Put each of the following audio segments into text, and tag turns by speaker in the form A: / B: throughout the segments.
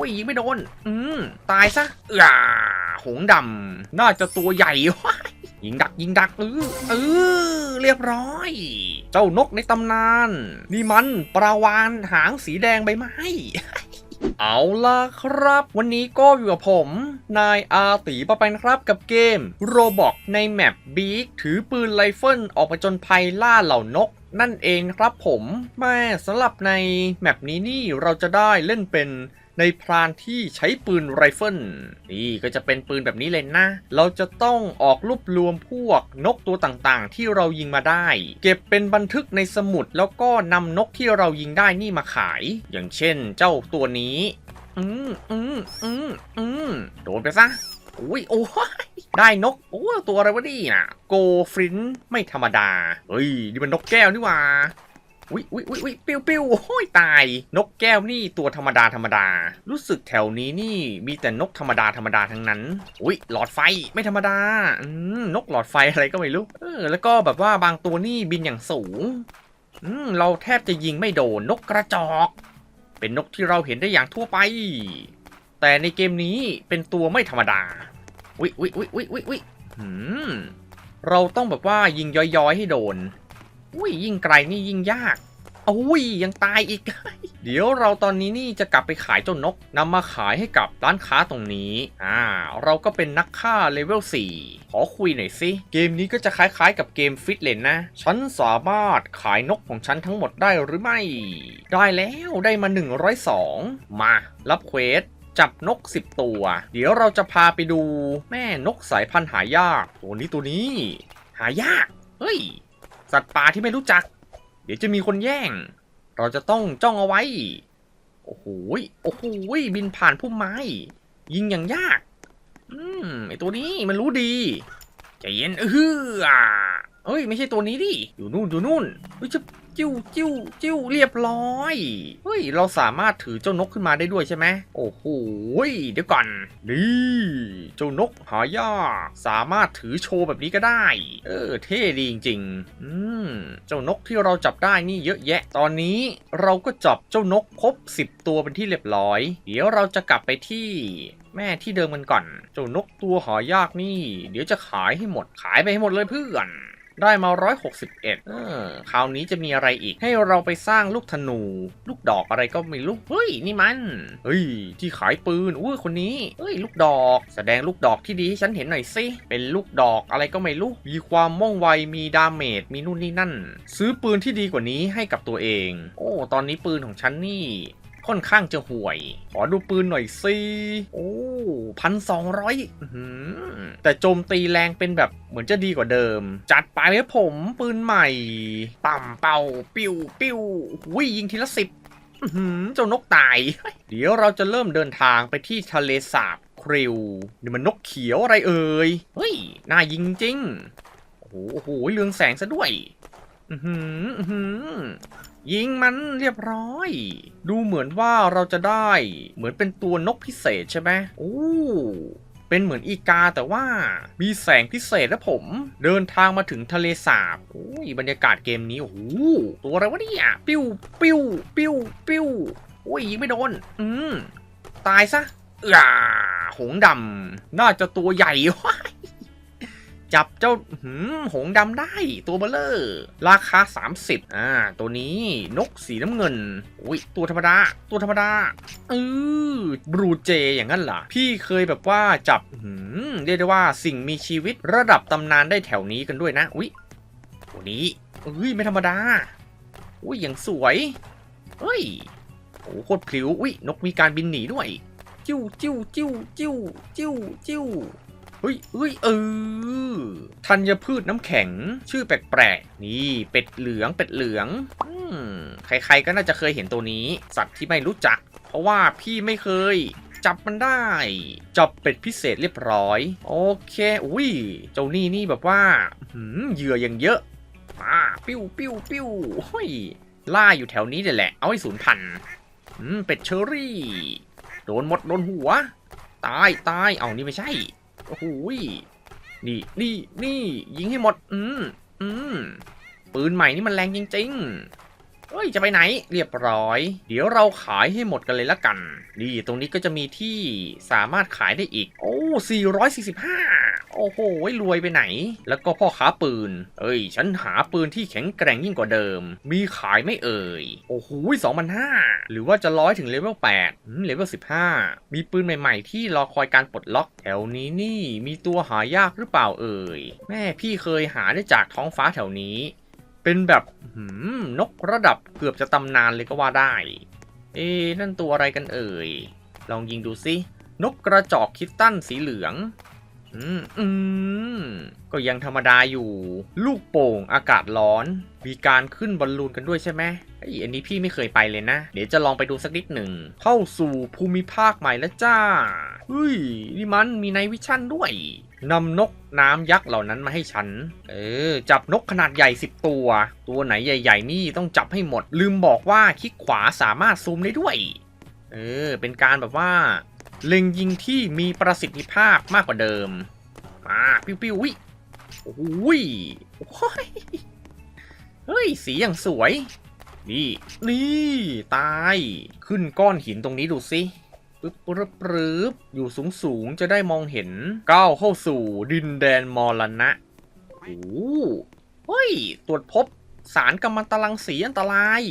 A: อ้ยยิงไม่โดน อืมตายซะอ่าหงดำน่าจะตัวใหญ่ว้ายิงดักยิงดักเออเออเรียบร้อย เจ้านกในตำนาน นี่มันปลาวานหางสีแดงใบไม้เอาล่ะครับ วันนี้ก็อยู่กับผม นายอาตีปะไปนครับกับเกมโรบอกในแมปบีกถือปืนไรเฟิลออกไปจนภัยล่าเหล่านกนั่นเองครับผมแม่สำหรับในแมปนี้นี่เราจะได้เล่นเป็น ในพรานที่ใช้ปืนไรเฟิลนี่ก็จะเป็นปืนแบบนี้เลยนะ เราจะต้องออกรวบรวมพวกนกตัวต่างๆ ที่เรายิงมาได้ เก็บเป็นบันทึกในสมุดแล้วก็นำนกที่เรายิงได้นี่มาขาย อย่างเช่นเจ้าตัวนี้ อืมอืมอืมอืมโดนไปซะอุ้ยโอ้ยได้นก โอ้ตัวอะไรวะนี่น่ะ โกฟรินไม่ธรรมดา เฮ้ย นี่มันนกแก้วนี่ว่า อุ้ยอุ้ยอุ้ยอุ้ยปิ้วปิ้วโอ้ยตาย นกแก้วนี่ตัวธรรมดาธรรมดา รู้สึกแถวนี้นี่มีแต่นกธรรมดาธรรมดาทั้งนั้น อุ้ยหลอดไฟไม่ธรรมดาอืมนกหลอดไฟอะไรก็ไม่รู้เออแล้วก็แบบว่าบางตัวนี่บินอย่างสูงอืมเราแทบจะยิงไม่โดนนกกระจอก เป็นนกที่เราเห็นได้อย่างทั่วไป แต่ในเกมนี้เป็นตัวไม่ธรรมดาอุ๊ยอุ๊ยอุ๊ยอุ๊ยอุ๊ยอุ๊ยหืมเราต้องแบบว่ายิงย้อยๆให้โดน อุ้ยยิงไกลนี่ยิงยากอุ้ยยังตายอีก เดี๋ยวเราตอนนี้นี่จะกลับไปขายเจ้านกนำมาขายให้กับร้านค้าตรงนี้อ่าเราก็เป็นนักฆ่าเลเวล4ขอคุยหน่อยสิ เกมนี้ก็จะคล้ายๆกับเกมฟิตเลนนะ ฉันสามารถขายนกของฉันทั้งหมดได้หรือไม่ ได้แล้วได้มา 102 มารับเควสจับนก 10 ตัว เดี๋ยวเราจะพาไปดูแม่นกสายพันธุ์หายาก ตัวนี้ตัวนี้ หายาก เฮ้ย สัตว์ป่าที่ไม่รู้จัก เดี๋ยวจะมีคนแย่ง เราจะต้องจ้องเอาไว้ โอ้โหโอ้โหบินผ่านพุ่มไม้ ยิงอย่างยาก อืมไอตัวนี้มันรู้ดีใจเย็นเออเอ้ยไม่ใช่ตัวนี้ดิอยู่นู่นอยู่นู่นเฮ้ยจะ จิ้วจิ้วจิ้วเรียบร้อย เฮ้ย เราสามารถถือเจ้านกขึ้นมาได้ด้วยใช่ไหมโอ้โหเดี๋ยวก่อนนี่เจ้านกหายากสามารถถือโชว์แบบนี้ก็ได้ เออ เท่ดีจริงๆอืมเจ้านกที่เราจับได้นี่เยอะแยะ ตอนนี้เราก็จับเจ้านกครบ 10 ตัวเป็นที่เรียบร้อย เดี๋ยวเราจะกลับไปที่แม่ที่เดิมกันก่อน เจ้านกตัวหายากนี่ เดี๋ยวจะขายให้หมดขายไปให้หมดเลยเพื่อน ได้มา 161เออคราวนี้จะมีอะไรอีก ให้เราไปสร้างลูกธนู ลูกดอกอะไรก็ไม่รู้เฮ้ย นี่มัน เฮ้ย ที่ขายปืนอุ้ยคนนี้เฮ้ย ลูกดอก แสดงลูกดอกที่ดีให้ฉันเห็นหน่อยสิ เป็นลูกดอกอะไรก็ไม่รู้ มีความม่องไว มีดาเมจ มีนู่นนี่นั่น ซื้อปืนที่ดีกว่านี้ให้กับตัวเอง โอ้ ตอนนี้ปืนของฉันนี่ ค่อนข้างจะห่วย ขอดูปืนหน่อยสิ โอ้พันสองร้อยแต่โจมตีแรงเป็นแบบเหมือนจะดีกว่าเดิม จัดไปเลยผมปืนใหม่ ปั่มเป่า ปิ้วปิ้ววิ่ยิงทีละสิบเจ้านกตาย เดี๋ยวเราจะเริ่มเดินทางไปที่ทะเลสาบคริวนี่มันนกเขียวอะไรเอ่ย เฮ้ย น่ายิงจริง โอ้โหเรืองแสงซะด้วย อือหือ ยิงมันเรียบร้อย ดูเหมือนว่าเราจะได้เหมือนเป็นตัวนกพิเศษใช่ไหมโอ้เป็นเหมือนอีกาแต่ว่ามีแสงพิเศษนะผม เดินทางมาถึงทะเลสาบโอ้ยบรรยากาศเกมนี้โอ้โหตัวอะไรวะเนี่ยปิ้วปิ้วปิ้วปิ้วโอ้ยยิงไม่โดน อืมตายซะอ่าหงดำน่าจะตัวใหญ่ จับเจ้าหืมหงส์ดำได้ตัวเบลเลอร์ ราคา 30 อ่า ตัวนี้นกสีน้ำเงิน อุ้ยตัวธรรมดา ตัวธรรมดาเออบรูเจอย่างนั้นล่ะพี่เคยแบบว่าจับหืมเรียกได้ว่าสิ่งมีชีวิตระดับตำนานได้แถวนี้กันด้วยนะ อุ้ยตัวนี้เอ้ยไม่ธรรมดา อุ้ยอย่างสวยเฮ้ยโอ้โคตรพลิ้วอุ้ยนกมีการบินหนีด้วย จิ้วจิ้วจิ้วจิ้วจิ้วจิ้ว เฮ้ยเฮ้ยเออธัญพืชน้ำแข็งชื่อแปลกๆ นี่ เป็ดเหลืองเป็ดเหลืองอืมใครๆก็น่าจะเคยเห็นตัวนี้ สัตว์ที่ไม่รู้จัก เพราะว่าพี่ไม่เคยจับมันได้ จับเป็ดพิเศษเรียบร้อย โอเค อุ้ย เจ้านี่นี่แบบว่าหืมเหยื่ออย่างเยอะมาปิ้วปิ้วปิ้วเฮ้ย ล่าอยู่แถวนี้เลยแหละ เอาให้ศูนย์พันอืมเป็ดเชอรี่ โดนหมดโดนหัว ตายตายเอานี่ไม่ใช่ โอ้โหยนี่นี่นี่ยิงให้หมด อืมอืมปืนใหม่นี่มันแรงจริงๆเฮ้ย จะไปไหน เรียบร้อย เดี๋ยวเราขายให้หมดกันเลยละกัน นี่ ตรงนี้ก็จะมีที่สามารถขายได้อีก โอ้445 โอ้โหรวยไปไหน แล้วก็พ่อค้าปืน เอ้ย ฉันหาปืนที่แข็งแกร่งยิ่งกว่าเดิม มีขายไม่เอ่ย โอ้โห2,500หรือว่าจะร้อยถึงเลเวล8อืมเลเวล15มีปืนใหม่ๆ ที่รอคอยการปลดล็อก แถวนี้นี่มีตัวหายากหรือเปล่าเอ่ย แม่พี่เคยหาได้จากท้องฟ้าแถวนี้ เป็นแบบหืมนกระดับเกือบจะตำนานเลยก็ว่าได้ เอ๊นั่นตัวอะไรกันเอ่ย ลองยิงดูสิ นกกระจอกคิตตันสีเหลือง อืมอืมก็ยังธรรมดาอยู่ ลูกโป่งอากาศร้อน มีการขึ้นบอลลูนกันด้วยใช่ไหมไออันนี้พี่ไม่เคยไปเลยนะ เดี๋ยวจะลองไปดูสักนิดหนึ่ง เข้าสู่ภูมิภาคใหม่แล้วจ้าเฮ้ย นี่มันมีไนวิชั่นด้วยนำนกน้ำยักษ์เหล่านั้นมาให้ฉัน เออ จับนกขนาดใหญ่ 10 ตัว ตัวไหนใหญ่ ๆ นี่ต้องจับให้หมด ลืมบอกว่าคลิกขวาสามารถซูมได้ด้วย เออ เป็นการแบบว่า เล็งยิงที่มีประสิทธิภาพมากกว่าเดิมมาปิ้วปิ้ววิโอ้ยโอ้ยเฮ้ย สีอย่างสวย นี่ นี่ ตาย ขึ้นก้อนหินตรงนี้ดูสิปึ๊บปึ๊บปึ๊บอยู่สูงสูงๆจะได้มองเห็น ก้าวเข้าสู่ดินแดนมรณะโอ้โหเฮ้ย ตรวจพบสารกัมมันตรังสีอันตราย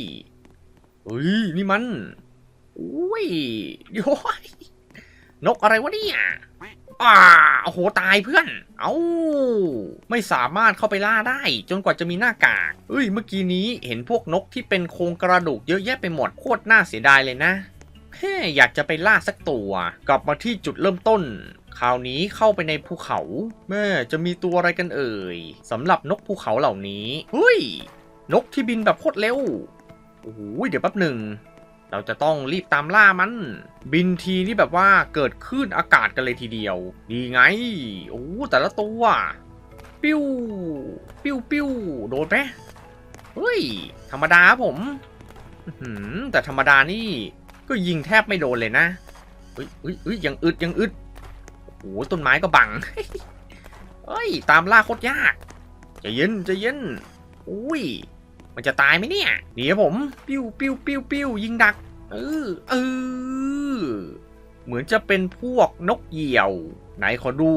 A: เฮ้ย นี่มัน อุ้ยโย้ย นกอะไรวะเนี่ยอ่าโอ้โห ตายเพื่อน เอา้า ไม่สามารถเข้าไปล่าได้ จนกว่าจะมีหน้ากาก เอ้ย เมื่อกี้นี้เห็นพวกนกที่เป็นโครงกระดูกเยอะแยะไปหมด โคตรน่าเสียดายเลยนะเฮ้อยากจะไปล่าสักตัว กลับมาที่จุดเริ่มต้น คราวนี้เข้าไปในภูเขา แม่จะมีตัวอะไรกันเอ่ยสำหรับนกภูเขาเหล่านี้ เฮ้ย นกที่บินแบบโคตรเร็ว โอ้โห เดี๋ยวแป๊บหนึ่ง เราจะต้องรีบตามล่ามัน บินทีนี่แบบว่าเกิดคลื่นอากาศกันเลยทีเดียว ดีไง โอ้แต่ละตัว ปิ้ว ปิ้วปิ้วโดนไหมเฮ้ย ธรรมดาผมแต่ธรรมดานี่ก็ยิงแทบไม่โดนเลยนะเฮ้ยเฮ้ยยังอึดยังอึดโอ้ต้นไม้ก็บังเฮ้ย ตามล่าโคตรยากจะเย็นจะเย็นอุ้ย มันจะตายไหมเนี่ยเดี๋ยวผม ปิ้วปิ้วปิ้วปิ้วยิงดัก เออเออเหมือนจะเป็นพวกนกเหยี่ยว ไหนขอดู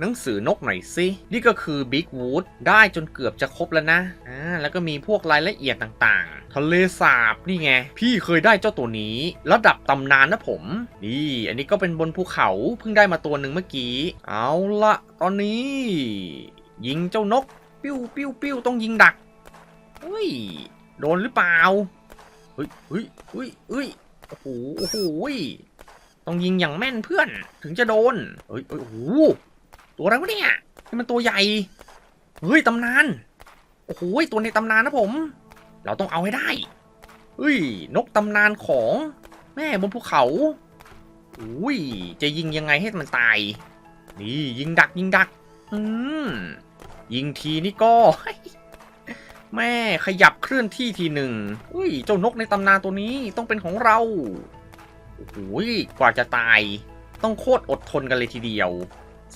A: หนังสือนกหน่อยสิ นี่ก็คือ Big Wood ได้จนเกือบจะครบแล้วนะ อ่า แล้วก็มีพวกรายละเอียดต่างๆ ทะเลสาบนี่ไง พี่เคยได้เจ้าตัวนี้ ระดับตำนานนะผม นี่ อันนี้ก็เป็นบนภูเขาเพิ่งได้มาตัวหนึ่งเมื่อกี้ เอาละตอนนี้ ยิงเจ้านก ปิ้วปิ้วปิ้วต้องยิงดัก เฮ้ย โดนหรือเปล่า เฮ้ยเฮ้ยเฮ้ยเฮ้ยโอ้โห โอ้โห ต้องยิงอย่างแม่นเพื่อน ถึงจะโดนเฮ้ยเฮ้ยโอ้โห ตัวอะไรวะเนี่ยนี่มันตัวใหญ่ เฮ้ย ตำนาน โอ้โห ตัวในตำนานนะผม เราต้องเอาให้ได้ เฮ้ย นกตำนานของแม่บนภูเขาอุ้ย จะยิงยังไงให้มันตาย นี่ยิงดักยิงดัก อืม ยิงทีนี่ก็ แม่ขยับเคลื่อนที่ทีหนึ่งอุ้ยเจ้านกในตำนานตัวนี้ต้องเป็นของเราโอ้โหกว่าจะตาย ต้องโคตรอดทนกันเลยทีเดียว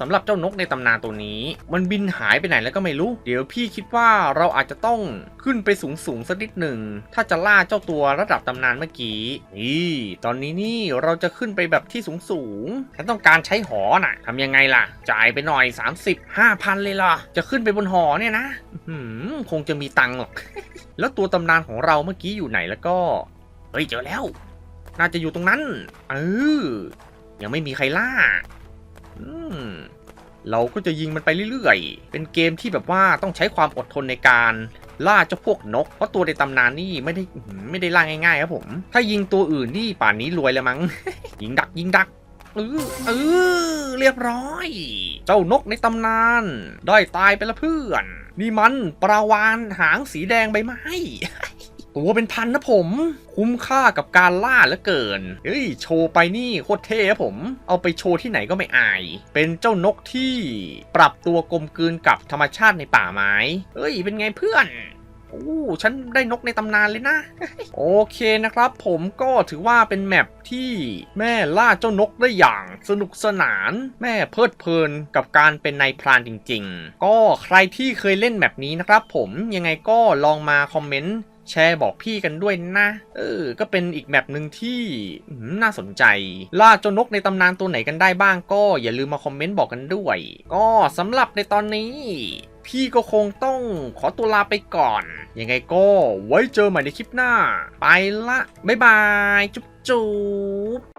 A: สำหรับเจ้านกในตำนานตัวนี้ มันบินหายไปไหนแล้วก็ไม่รู้ เดี๋ยวพี่คิดว่าเราอาจจะต้องขึ้นไปสูงสูงๆสักนิดหนึ่ง ถ้าจะล่าเจ้าตัวระดับตำนานเมื่อกี้ นี่ ตอนนี้นี่เราจะขึ้นไปแบบที่สูงสูงๆฉันต้องการใช้หอน่ะทำยังไงล่ะ จ่ายไปหน่อย 30 5,000 เลยล่ะ จะขึ้นไปบนหอเนี่ยนะหือคงจะมีตังค์หรอก แล้วตัวตำนานของเราเมื่อกี้อยู่ไหนแล้วก็ เฮ้ยเจอแล้ว น่าจะอยู่ตรงนั้น เออ ยังไม่มีใครล่า เราก็จะยิงมันไปเรื่อยๆ เป็นเกมที่แบบว่าต้องใช้ความอดทนในการล่าเจ้าพวกนก เพราะตัวในตำนานนี่ไม่ได้ไม่ได้ล่าง่ายๆครับผม ถ้ายิงตัวอื่นนี่ป่านนี้รวยแล้วมั้ง ยิงดักยิงดักเออเออเรียบร้อย เจ้านกในตำนานได้ตายไปแล้วเพื่อน นี่มันปลาวานหางสีแดงใบไม้ ตัวเป็นพันนะผม คุ้มค่ากับการล่าเหลือเกิน เฮ้ย โชว์ไปนี่โคตรเท่ผม เอาไปโชว์ที่ไหนก็ไม่อาย เป็นเจ้านกที่ปรับตัวกลมกลืนกับธรรมชาติในป่าไม้เฮ้ย เป็นไงเพื่อนโอ้ฉันได้นกในตำนานเลยนะ โอเคนะครับ ผมก็ถือว่าเป็นแมปที่แม่ล่าเจ้านกได้อย่างสนุกสนาน แม่เพลิดเพลินกับการเป็นนายพรานจริง ๆ ก็ใครที่เคยเล่นแมปนี้นะครับ ผมยังไงก็ลองมาคอมเมนต์ แชร์บอกพี่กันด้วยนะ เออ ก็เป็นอีกแมปหนึ่งที่น่าสนใจ ล่าเจ้านกในตำนานตัวไหนกันได้บ้างก็อย่าลืมมาคอมเมนต์บอกกันด้วย ก็สำหรับในตอนนี้ พี่ก็คงต้องขอตัวลาไปก่อน ยังไงก็ไว้เจอใหม่ในคลิปหน้า ไปละ บ๊ายบาย จุ๊บจุ๊บ